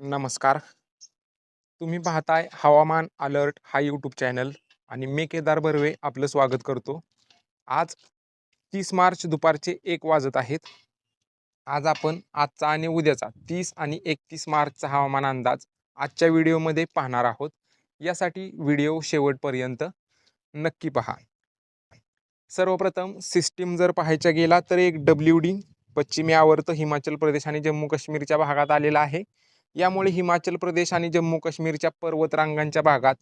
नमस्कार. तुम्ही पाहताय हवामान अलर्ट हा यूट्यूब चॅनल आणि मी केदार बर्वे आपलं स्वागत करतो. आज तीस मार्च दुपारचे एक वाजत आहेत. आज आपण आजचा आणि उद्याचा तीस आणि एकतीस मार्चचा हवामान अंदाज आजच्या व्हिडिओमध्ये पाहणार आहोत. यासाठी व्हिडिओ शेवटपर्यंत नक्की पहा. सर्वप्रथम सिस्टीम जर पाहायचा गेला तर एक डब्ल्यू डी पश्चिमी आवर्त हिमाचल प्रदेश आणि जम्मू काश्मीरच्या भागात आलेला आहे. यामुळे हिमाचल प्रदेश आणि जम्मू काश्मीरच्या पर्वतरांगांच्या भागात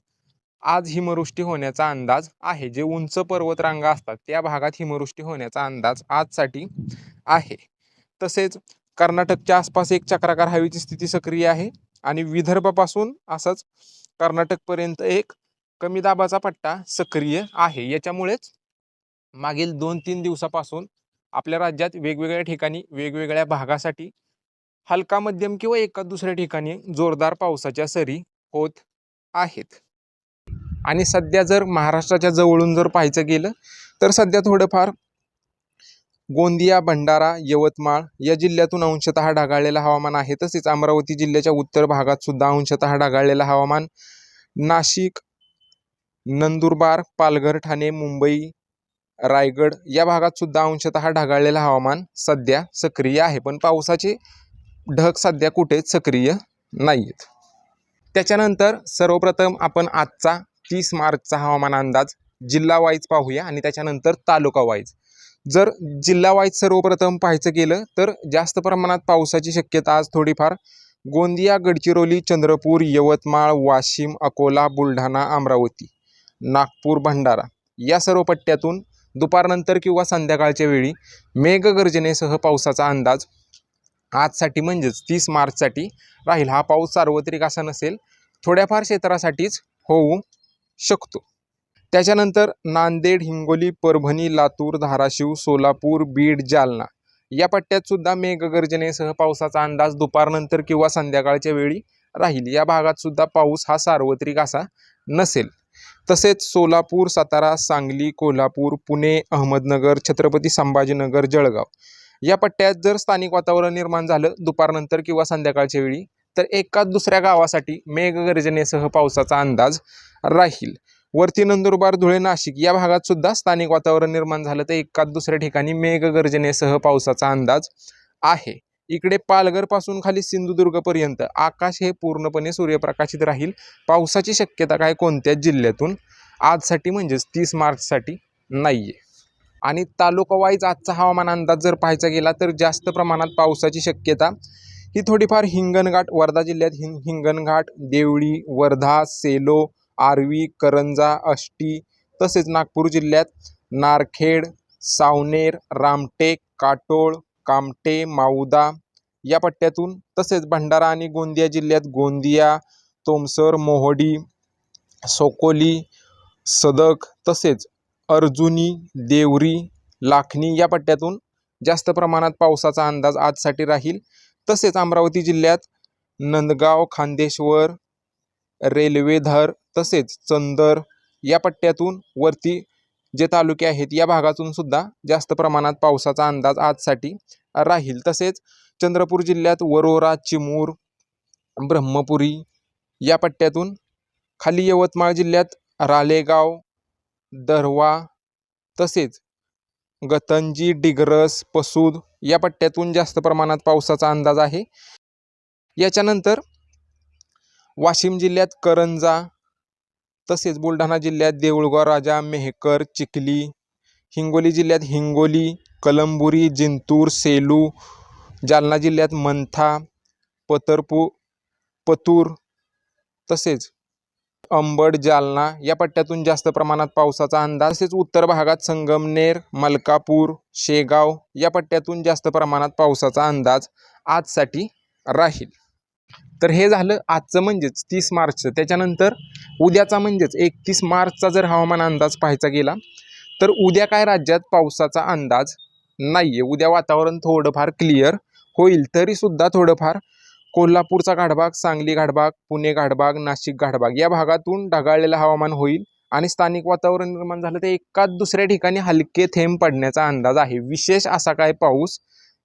आज हिमवृष्टी होण्याचा अंदाज आहे. जे उंच पर्वतरांगा असतात त्या भागात हिमवृष्टी होण्याचा अंदाज आजसाठी आहे. तसेच कर्नाटकच्या आसपास एक चक्राकार हवेची स्थिती सक्रिय आहे आणि विदर्भापासून असंच कर्नाटकपर्यंत एक कमी दाबाचा पट्टा सक्रिय आहे. याच्यामुळेच मागील दोन तीन दिवसापासून आपल्या राज्यात वेगवेगळ्या ठिकाणी वेगवेगळ्या भागासाठी हलका मध्यम किंवा एका दुसऱ्या ठिकाणी जोरदार पावसाच्या सरी होत आहेत. आणि सध्या जर महाराष्ट्राच्या जवळून जर पाहायचं गेलं तर सध्या थोडंफार गोंदिया भंडारा यवतमाळ या जिल्ह्यातून अंशतः ढगाळलेलं हवामान आहे. तसेच अमरावती जिल्ह्याच्या उत्तर भागात सुद्धा अंशतः ढगाळलेलं हवामान. नाशिक नंदुरबार पालघर ठाणे मुंबई रायगड या भागात सुद्धा अंशतः ढगाळलेलं हवामान सध्या सक्रिय आहे. पण पावसाचे ढग सध्या कुठेच सक्रिय नाही आहेत त्याच्यानंतर सर्वप्रथम आपण आजचा तीस मार्चचा हवामान अंदाज जिल्हा वाईज पाहूया आणि त्याच्यानंतर तालुका वाईज. जर जिल्हा वाईज सर्वप्रथम पाहायचं गेलं तर जास्त प्रमाणात पावसाची शक्यता आज थोडीफार. गोंदिया गडचिरोली चंद्रपूर यवतमाळ वाशिम अकोला बुलढाणा अमरावती नागपूर भंडारा या सर्व पट्ट्यातून दुपारनंतर किंवा संध्याकाळच्या वेळी मेघगर्जनेसह पावसाचा अंदाज आजसाठी म्हणजेच तीस मार्चसाठी राहील. हा पाऊस सार्वत्रिक असा नसेल थोड्याफार क्षेत्रासाठीच होऊ शकतो. त्याच्यानंतर नांदेड हिंगोली परभणी लातूर धाराशिव सोलापूर बीड जालना या पट्ट्यात सुद्धा मेघगर्जनेसह पावसाचा अंदाज दुपारनंतर किंवा संध्याकाळच्या वेळी राहील. या भागात सुद्धा पाऊस हा सार्वत्रिक असा नसेल. तसेच सोलापूर सातारा सांगली कोल्हापूर पुणे अहमदनगर छत्रपती संभाजीनगर जळगाव या पट्ट्यात जर स्थानिक वातावरण निर्माण झालं दुपारनंतर किंवा संध्याकाळच्या वेळी तर एका दुसऱ्या गावासाठी मेघगर्जनेसह पावसाचा अंदाज राहील. वरती नंदुरबार धुळे नाशिक या भागात सुद्धा स्थानिक वातावरण निर्माण झालं तर एकाच दुसऱ्या ठिकाणी मेघगर्जनेसह पावसाचा अंदाज आहे. इकडे पालघरपासून खाली सिंधुदुर्गपर्यंत आकाश हे पूर्णपणे सूर्यप्रकाशित राहील. पावसाची शक्यता काय कोणत्याच जिल्ह्यातून? आजसाठी म्हणजेच तीस मार्चसाठी नाही आहे आणि तालुकावाईज आजचा हवामान अंदाज जर पाहायचा गेला तर जास्त प्रमाणात पावसाची शक्यता. ही थोडीफार हिंगणघाट वर्धा जिल्ह्यात हिंग हिंगणघाट देवळी वर्धा सेलो आर्वी करंजा अष्टी तसेच नागपूर जिल्ह्यात नारखेड सावनेर रामटेक काटोळ कामटे माऊदा या पट्ट्यातून तसेच भंडारा आणि गोंदिया जिल्ह्यात गोंदिया तोमसर मोहडी सोकोली सदक तसेच अर्जुनी देवरी लाखणी या पट्ट्यातून जास्त प्रमाणात पावसाचा अंदाज आजसाठी राहील. तसेच अमरावती जिल्ह्यात नंदगाव खांदेश्वर रेल्वेधर तसेच चंदर या पट्ट्यातून वरती जे तालुके आहेत या भागातून सुद्धा जास्त प्रमाणात पावसाचा अंदाज आजसाठी राहील. तसेच चंद्रपूर जिल्ह्यात वरोरा चिमूर ब्रह्मपुरी या पट्ट्यातून खाली यवतमाळ जिल्ह्यात रालेगाव दरवा तसेच गतंजी डिग्रस पसूद या पट्ट्यातून जास्त प्रमाणात पावसाचा अंदाज आहे. याच्यानंतर वाशिम जिल्ह्यात करंजा तसेच बुलढाणा जिल्ह्यात देऊळगाव राजा मेहकर चिखली हिंगोली जिल्ह्यात हिंगोली कलंबुरी जिंतूर सेलू जालना जिल्ह्यात मंथा पतरपू पतूर तसेच अंबड जालना या पट्ट्यातून जास्त प्रमाणात पावसाचा अंदाज. तसेच उत्तर भागात संगमनेर मलकापूर शेगाव या पट्ट्यातून जास्त प्रमाणात पावसाचा अंदाज आजसाठी राहील. तर हे झालं आजचं म्हणजेच तीस मार्चचं त्याच्यानंतर उद्याचा म्हणजेच एकतीस मार्चचा जर हवामान अंदाज पाहायचा गेला तर उद्या काय राज्यात पावसाचा अंदाज नाही आहे उद्या वातावरण थोडंफार क्लिअर होईल तरीसुद्धा थोडंफार कोल्हापूरचा घाटभाग सांगली घाटभाग पुणे घाटभाग नाशिक घाटभाग या भागातून ढगाळलेलं हवामान होईल आणि स्थानिक वातावरण निर्माण झालं तर एकाच दुसऱ्या ठिकाणी हलके थेंब पडण्याचा अंदाज आहे. विशेष असा काय पाऊस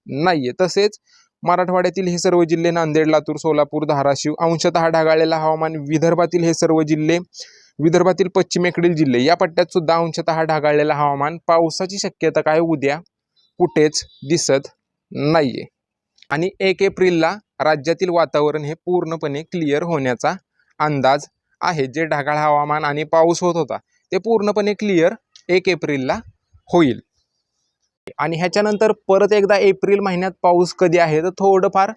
नाही आहे तसेच मराठवाड्यातील हे सर्व जिल्हे नांदेड लातूर सोलापूर धाराशिव अंशतः ढगाळलेलं हवामान विदर्भातील हे सर्व जिल्हे विदर्भातील पश्चिमेकडील जिल्हे या पट्ट्यात सुद्धा अंशतः ढगाळलेलं हवामान. पावसाची शक्यता काय? उद्या कुठेच दिसत नाहीये. आणि एक एप्रिलला राज्यातील वातावरण हे पूर्णपणे क्लिअर होण्याचा अंदाज आहे. जे ढगाळ हवामान आणि पाऊस होत होता ते पूर्णपणे क्लिअर एक एप्रिलला होईल. आणि ह्याच्यानंतर परत एकदा एप्रिल महिन्यात पाऊस कधी आहे तर थोडंफार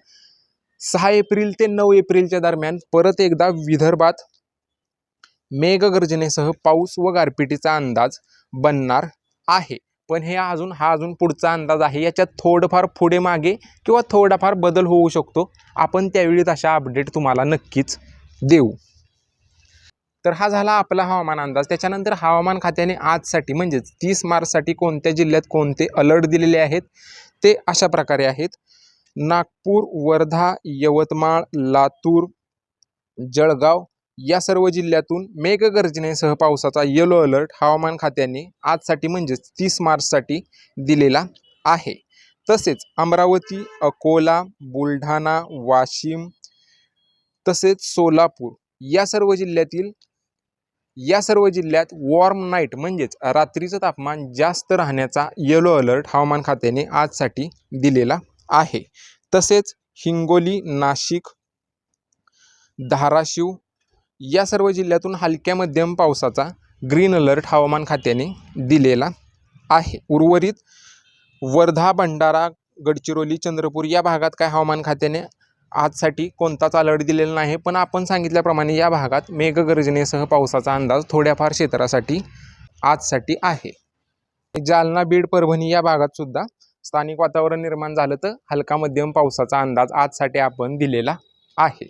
सहा एप्रिल ते नऊ एप्रिलच्या दरम्यान परत एकदा विदर्भात मेघगर्जनेसह पाऊस व गारपिटीचा अंदाज बनणार आहे. पण हे अजून हा अजून पुढचा अंदाज आहे. याच्यात थोडंफार पुढे मागे किंवा थोडाफार बदल होऊ शकतो. आपण त्यावेळी तशा अपडेट तुम्हाला नक्कीच देऊ. तर हा झाला आपला हवामान अंदाज. त्याच्यानंतर हवामान खात्याने आजसाठी म्हणजेच तीस मार्चसाठी कोणत्या जिल्ह्यात कोणते अलर्ट दिलेले आहेत? ते अशा प्रकारे आहेत. नागपूर वर्धा यवतमाळ लातूर जळगाव या सर्व जिल्ह्यातून मेघगर्जनेसह पावसाचा येलो अलर्ट हवामान खात्याने आजसाठी म्हणजेच तीस मार्चसाठी दिलेला आहे. तसेच अमरावती अकोला बुलढाणा वाशिम तसेच सोलापूर या सर्व जिल्ह्यातील या सर्व जिल्ह्यात वॉर्म नाईट म्हणजेच रात्रीचं तापमान जास्त राहण्याचा येलो अलर्ट हवामान खात्याने आजसाठी दिलेला आहे. तसेच हिंगोली नाशिक धाराशिव या सर्व जिल्ह्यातून हलक्या मध्यम पावसाचा ग्रीन अलर्ट हवामान खात्याने दिलेला आहे. उर्वरित वर्धा भंडारा गडचिरोली चंद्रपूर या भागात काय हवामान खात्याने आजसाठी कोणताच अलर्ट दिलेला नाही. पण आपण सांगितल्याप्रमाणे या भागात मेघगर्जनेसह पावसाचा अंदाज थोड्याफार क्षेत्रासाठी आजसाठी आहे. जालना बीड परभणी या भागात सुद्धा स्थानिक वातावरण निर्माण झालं तर हलका मध्यम पावसाचा अंदाज आजसाठी आपण दिलेला आहे.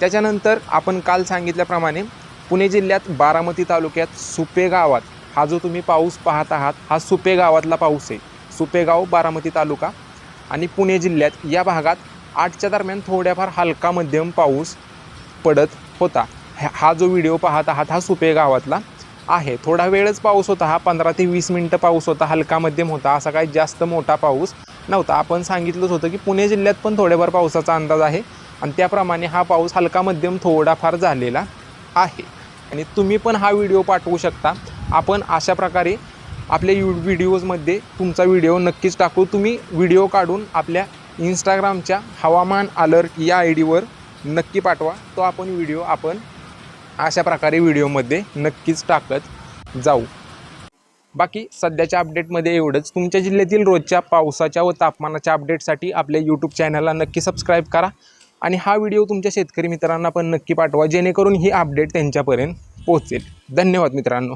त्याच्यानंतर आपण काल सांगितल्याप्रमाणे पुणे जिल्ह्यात बारामती तालुक्यात सुपे गावात हा जो तुम्ही पाऊस पाहत आहात हा सुपे गावातला पाऊस आहे. सुपेगाव बारामती तालुका आणि पुणे जिल्ह्यात या भागात आठच्या दरम्यान थोड्याफार हलका मध्यम पाऊस पडत होता. हा जो व्हिडिओ पाहत आहात हा सुपे गावातला आहे. थोडा वेळच पाऊस होता हा पंधरा ते वीस मिनटं पाऊस होता हलका मध्यम होता असा काही जास्त मोठा पाऊस नव्हता. आपण सांगितलंच होतं की पुणे जिल्ह्यात पण थोड्याफार पावसाचा अंदाज आहे. आणि त्याप्रमाणे हा पाऊस हलका मध्यम थोडाफार झालेला आहे. आणि तुम्ही पण हा व्हिडिओ पाठवू शकता. आपण अशा प्रकारे आपल्या यू व्हिडिओजमध्ये तुमचा व्हिडिओ नक्कीच टाकू. तुम्ही व्हिडिओ काढून आपल्या इंस्टाग्रामच्या हवामान अलर्ट या आय डीवर नक्की पाठवा. तो आपण व्हिडिओ आपण अशा प्रकारे व्हिडिओमध्ये नक्कीच टाकत जाऊ. बाकी सध्याच्या अपडेटमध्ये एवढंच. तुमच्या जिल्ह्यातील रोजच्या पावसाच्या व तापमानाच्या अपडेटसाठी आपल्या यूट्यूब चॅनलला नक्की सबस्क्राईब करा. आणि हा व्हिडिओ तुमच्या शेतकरी मित्रांना पण नक्की पाठवा जेणेकरून ही अपडेट त्यांच्यापर्यंत पोहोचेल. धन्यवाद मित्रांनो.